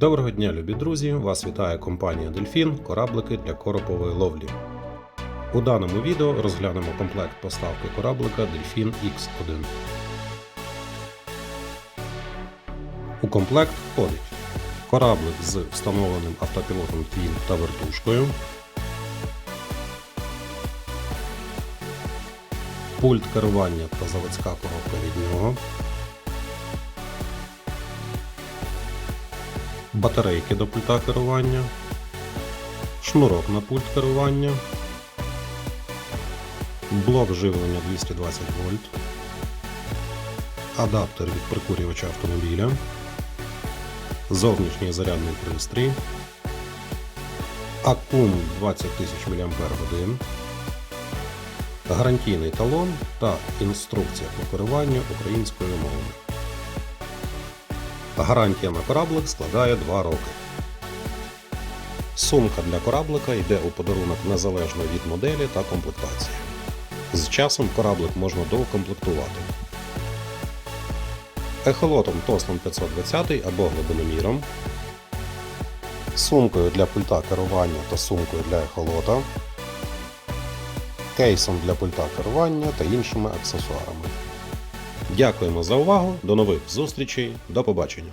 Доброго дня, любі друзі! Вас вітає компанія Дельфін кораблики для коропової ловлі. У даному відео розглянемо комплект поставки кораблика Дельфін X1. У комплект входить кораблик з встановленим автопілотом Twin та вертушкою, пульт керування та заводська коробка від нього. Батарейки до пульта керування, шнурок на пульт керування, блок живлення 220 вольт, адаптер від прикурювача автомобіля, зовнішній зарядний пристрій, акум 20 000 мАч, гарантійний талон та інструкція по керуванню українською мовою. Гарантія на кораблик складає 2 роки. Сумка для кораблика йде у подарунок незалежно від моделі та комплектації. З часом кораблик можна доукомплектувати. Ехолотом Тослон 520 або глибиноміром, сумкою для пульта керування та сумкою для ехолота, кейсом для пульта керування та іншими аксесуарами. Дякуємо за увагу. До нових зустрічей. До побачення.